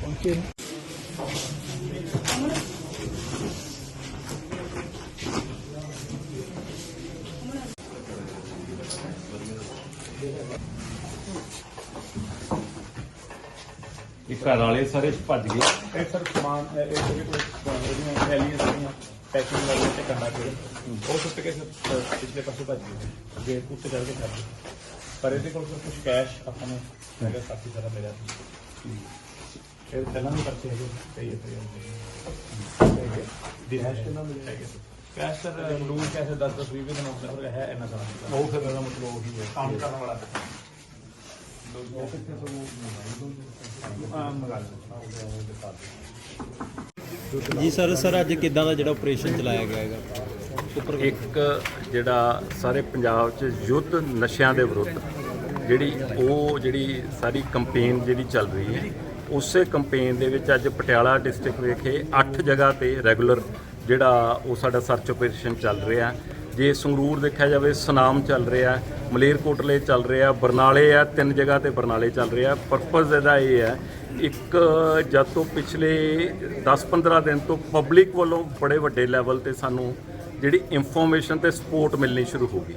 ਪਹੁੰਚੇ Thank you. ਇਹ ਘਰ ਵਾਲੇ ਸਾਰੇ ਭੱਜ ਗਏ। ਇਹ ਸਰ ਸਮਾਨ ਇਹ ਇਹ ਜਿਹੜੇ ਕੋਈ ਉਹਦੀਆਂ ਥੈਲੀਆਂ ਸੀਗੀਆਂ ਪੈਕਿੰਗ ਵਾਲੀਆਂ ਤੇ ਕੰਡਾ ਕੇ ਉਹ ਸੁੱਟ ਕੇ ਸਰ ਪਿਛਲੇ ਪਾਸੇ ਭੱਜ ਗਏ। ਅੱਗੇ ਉੱਤੇ ਚੜ ਕੇ ਕਰ ਪਰ ਇਹਦੇ ਕੋਲ ਕੁਝ ਕੈਸ਼ ਆਪਾਂ ਨੂੰ ਹੈਗਾ ਕਾਫੀ ਸਾਰਾ ਮਿਲਿਆ ਇਹ ਪਹਿਲਾਂ ਵੀ ਕਰਤੇ ਹੈਗੇ ਕਈ ਇੱਥੇ ਦੀ ਕੈਸ਼ ਕਿੰਨਾ ਮਿਲਿਆ? ਹੈਗਾ ਕੈਸ਼ ਸਰ ਲੂਜ਼ ਕੈਸ਼ 10 10 20 ਦਿਨ ਆਪਣੇ ਕੋਲ ਹੈ ਇੰਨਾ ਸਾਰਾ ਉਹ ਫਿਰ ਇਹਦਾ ਮਤਲਬ ਉਹੀ ਹੈ। ਕੰਮ ਕਰਨ ਵਾਲਾ ਉਹ ਕਿੱਥੇ ਸਭ ਆ ਮਗਾ ਜੀ ਸਰ ਸਰ, ਅੱਜ ਕਿੱਦਾਂ ਦਾ ਜਿਹੜਾ ਆਪਰੇਸ਼ਨ ਚਲਾਇਆ ਗਿਆ ਹੈਗਾ? ਉੱਪਰ ਇੱਕ ਜਿਹੜਾ ਸਾਰੇ ਪੰਜਾਬ 'ਚ ਯੁੱਧ ਨਸ਼ਿਆਂ ਦੇ ਵਿਰੁੱਧ ਜਿਹੜੀ ਉਹ ਜਿਹੜੀ ਸਾਰੀ ਕੰਪੇਨ ਜਿਹੜੀ ਚੱਲ ਰਹੀ ਹੈ, ਉਸੇ ਕੰਪੇਨ ਦੇ ਵਿੱਚ ਅੱਜ ਪਟਿਆਲਾ ਡਿਸਟ੍ਰਿਕਟ ਵਿਖੇ 8 ਜਗ੍ਹਾ ਤੇ ਰੈਗੂਲਰ ਜਿਹੜਾ ਉਹ ਸਾਡਾ ਸਰਚ ਆਪਰੇਸ਼ਨ ਚੱਲ ਰਿਹਾ ਜੇ ਸੰਗਰੂਰ ਦੇਖਿਆ ਜਾਵੇ, ਸੁਨਾਮ ਚੱਲ ਰਿਹਾ ਮਲੇਰਕੋਟਲੇ ਚੱਲ ਰਿਹਾ ਬਰਨਾਲੇ ਆ, ਤਿੰਨ ਜਗ੍ਹਾ ਤੇ ਬਰਨਾਲੇ ਚੱਲ ਰਿਹਾ ਪਰਪਸ ਇਹਦਾ ਇਹ ਹੈ, ਇੱਕ ਜਦ ਤੋਂ ਪਿਛਲੇ 10-15 ਦਿਨ ਤੋਂ ਪਬਲਿਕ ਵੱਲੋਂ ਬੜੇ ਵੱਡੇ ਲੈਵਲ ਤੇ ਸਾਨੂੰ ਜਿਹੜੀ ਇਨਫੋਰਮੇਸ਼ਨ ਤੇ ਸਪੋਰਟ ਮਿਲਣੀ ਸ਼ੁਰੂ ਹੋ ਗਈ।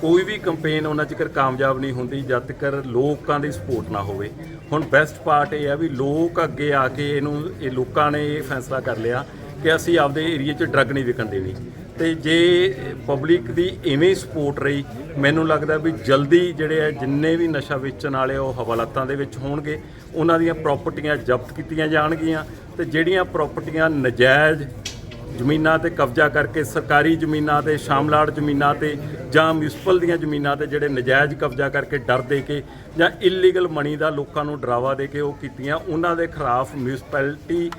ਕੋਈ ਵੀ ਕੈਂਪੇਨ ਉਹਨਾਂ ਚਿਕਰ ਕਾਮਯਾਬ ਨਹੀਂ ਹੁੰਦੀ, ਜਦ ਤੱਕ ਲੋਕਾਂ ਦੀ ਸਪੋਰਟ ਨਾ ਹੋਵੇ। ਹੁਣ ਬੈਸਟ ਪਾਰਟ ਇਹ ਹੈ ਵੀ ਲੋਕ ਅੱਗੇ ਆ ਕੇ ਇਹਨੂੰ, ਇਹ ਲੋਕਾਂ ਨੇ ਇਹ ਫੈਸਲਾ ਕਰ ਲਿਆ ਕਿ ਅਸੀਂ ਆਪਦੇ ਏਰੀਆ 'ਚ ਡਰੱਗ ਨਹੀਂ ਵਿਕਣ ਦੇਣੀ। ਤੇ ਜੇ ਪਬਲਿਕ ਦੀ ਇਵੇਂ ਸਪੋਰਟ ਰਹੀ, ਮੈਨੂੰ ਲੱਗਦਾ ਵੀ ਜਲਦੀ ਜਿਹੜੇ ਆ, ਜਿੰਨੇ ਵੀ ਨਸ਼ਾ ਵੇਚਣ ਵਾਲੇ ਉਹ ਹਵਾਲਾਤਾਂ ਦੇ ਵਿੱਚ ਹੋਣਗੇ, ਉਹਨਾਂ ਦੀਆਂ ਪ੍ਰਾਪਰਟੀਆਂ ਜ਼ਬਤ ਕੀਤੀਆਂ ਜਾਣਗੀਆਂ ਤੇ ਜਿਹੜੀਆਂ ਪ੍ਰਾਪਰਟੀਆਂ ਨਜਾਇਜ਼ ਜ਼ਮੀਨਾਂ ਤੇ ਕਬਜ਼ਾ ਕਰਕੇ ਸਰਕਾਰੀ ਜ਼ਮੀਨਾਂ ਤੇ, ਸ਼ਾਮਲਾੜ ਜ਼ਮੀਨਾਂ ਤੇ ਜਾਂ ਮਿਊਨਿਸਪਲ ਦੀਆਂ ਜ਼ਮੀਨਾਂ ਤੇ ਜਿਹੜੇ ਨਜਾਇਜ਼ ਕਬਜ਼ਾ ਕਰਕੇ ਡਰ ਦੇ ਕੇ ਜਾਂ ਇਲੀਗਲ ਮਨੀ ਦਾ ਲੋਕਾਂ ਨੂੰ ਡਰਾਵਾ ਦੇ ਕੇ ਉਹ ਕੀਤੀਆਂ, ਉਹਨਾਂ ਦੇ ਖਿਲਾਫ ਮਿਊਨਿਸਪੈਲਿਟੀ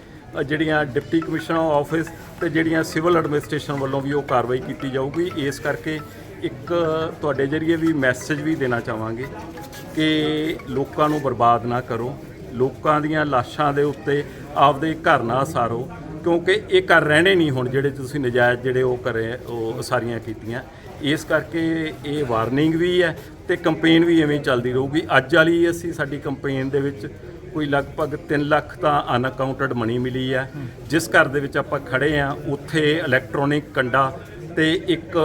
ਜਿਹੜੀਆਂ ਡਿਪਟੀ ਕਮਿਸ਼ਨਰ ਆਫਿਸ ਤੇ ਜਿਹੜੀਆਂ ਸਿਵਲ ਐਡਮਿਨਿਸਟ੍ਰੇਸ਼ਨ ਵੱਲੋਂ ਵੀ ਉਹ ਕਾਰਵਾਈ ਕੀਤੀ ਜਾਊਗੀ, ਇਸ ਕਰਕੇ ਇੱਕ ਤੁਹਾਡੇ ਜਰੀਏ ਵੀ ਮੈਸੇਜ ਵੀ ਦੇਣਾ ਚਾਹਾਂਗੇ ਕਿ ਲੋਕਾਂ ਨੂੰ ਬਰਬਾਦ ਨਾ ਕਰੋ, ਲੋਕਾਂ ਦੀਆਂ ਲਾਸ਼ਾਂ ਦੇ ਉੱਤੇ ਆਪਦੇ ਘਰ ਨਾ ਸਾਰੋ, ਕਿਉਂਕਿ ਇਹ ਘਰ ਰਹਿਣੇ ਨਹੀਂ ਹੁਣ ਜਿਹੜੇ ਤੁਸੀਂ ਨਜਾਇਜ਼ ਜਿਹੜੇ ਉਹ ਕਰੇ, ਉਹ ਸਾਰੀਆਂ ਕੀਤੀਆਂ। ਇਸ ਕਰਕੇ ਇਹ ਵਾਰਨਿੰਗ ਵੀ ਹੈ ਤੇ ਕੰਪੇਨ ਵੀ ਐਵੇਂ ਚੱਲਦੀ ਰਹੂਗੀ। ਅੱਜ ਵਾਲੀ ਅਸੀਂ ਸਾਡੀ ਕੰਪੇਨ ਦੇ ਵਿੱਚ ਕੋਈ ਲਗਭਗ 3 ਲੱਖ ਤਾਂ ਅਨਅਕਾਊਂਟਡ ਮਨੀ ਮਿਲੀ ਹੈ। ਜਿਸ ਘਰ ਦੇ ਵਿੱਚ ਆਪਾਂ ਖੜੇ ਆ ਉੱਥੇ ਇਲੈਕਟ੍ਰੋਨਿਕ ਕੰਡਾ ਤੇ ਇੱਕ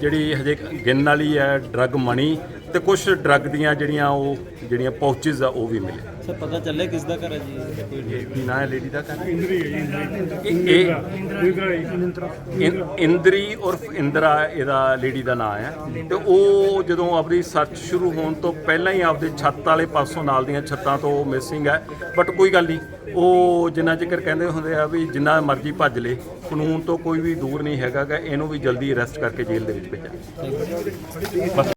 ਜਿਹੜੀ ਹਜੇ ਗਿਣਨ ਵਾਲੀ ਹੈ ਡਰੱਗ ਮਨੀ ਤੇ ਕੁਝ ਡਰੱਗ ਦੀਆਂ ਜਿਹੜੀਆਂ ਉਹ ਜਿਹੜੀਆਂ ਪਾਊਚਸ ਆ ਉਹ ਵੀ ਮਿਲੇ ਸਰ ਪਤਾ ਚੱਲਿਆ ਕਿਸ ਦਾ ਘਰ ਹੈ ਜੀ? ਇਹ ਕੀ ਨਾਂ ਹੈ ਲੇਡੀ ਦਾ ਘਰ? ਇੰਦਰੀ ਇਹ ਇੰ- ਇੰਦਰੀ ਉਰਫ ਇੰਦਰਾ ਇਹਦਾ ਲੇਡੀ ਦਾ ਨਾਂ ਹੈ। ਤੇ ਉਹ ਜਦੋਂ ਆਪਣੀ ਸਰਚ ਸ਼ੁਰੂ ਹੋਣ ਤੋਂ ਪਹਿਲਾਂ ਹੀ ਆਪਦੇ ਛੱਤ ਵਾਲੇ ਪਾਸੋਂ ਨਾਲ ਦੀਆਂ ਛੱਤਾਂ ਤੋਂ ਮਿਸਿੰਗ ਹੈ। ਬਟ ਕੋਈ ਗੱਲ ਨਹੀਂ ਉਹ ਜਿੰਨਾ ਚਿਰ ਕਹਿੰਦੇ ਹੁੰਦੇ ਆ ਵੀ ਜਿੰਨਾ ਮਰਜ਼ੀ ਭੱਜ ਲੇ, ਕਾਨੂੰਨ ਤੋਂ ਕੋਈ ਵੀ ਦੂਰ ਨਹੀਂ ਹੈਗਾ ਇਹਨੂੰ ਵੀ ਜਲਦੀ ਅਰੈਸਟ ਕਰਕੇ ਜੇਲ੍ਹ ਦੇ ਵਿੱਚ ਭੇਜਾਂਗੇ। ਬਸ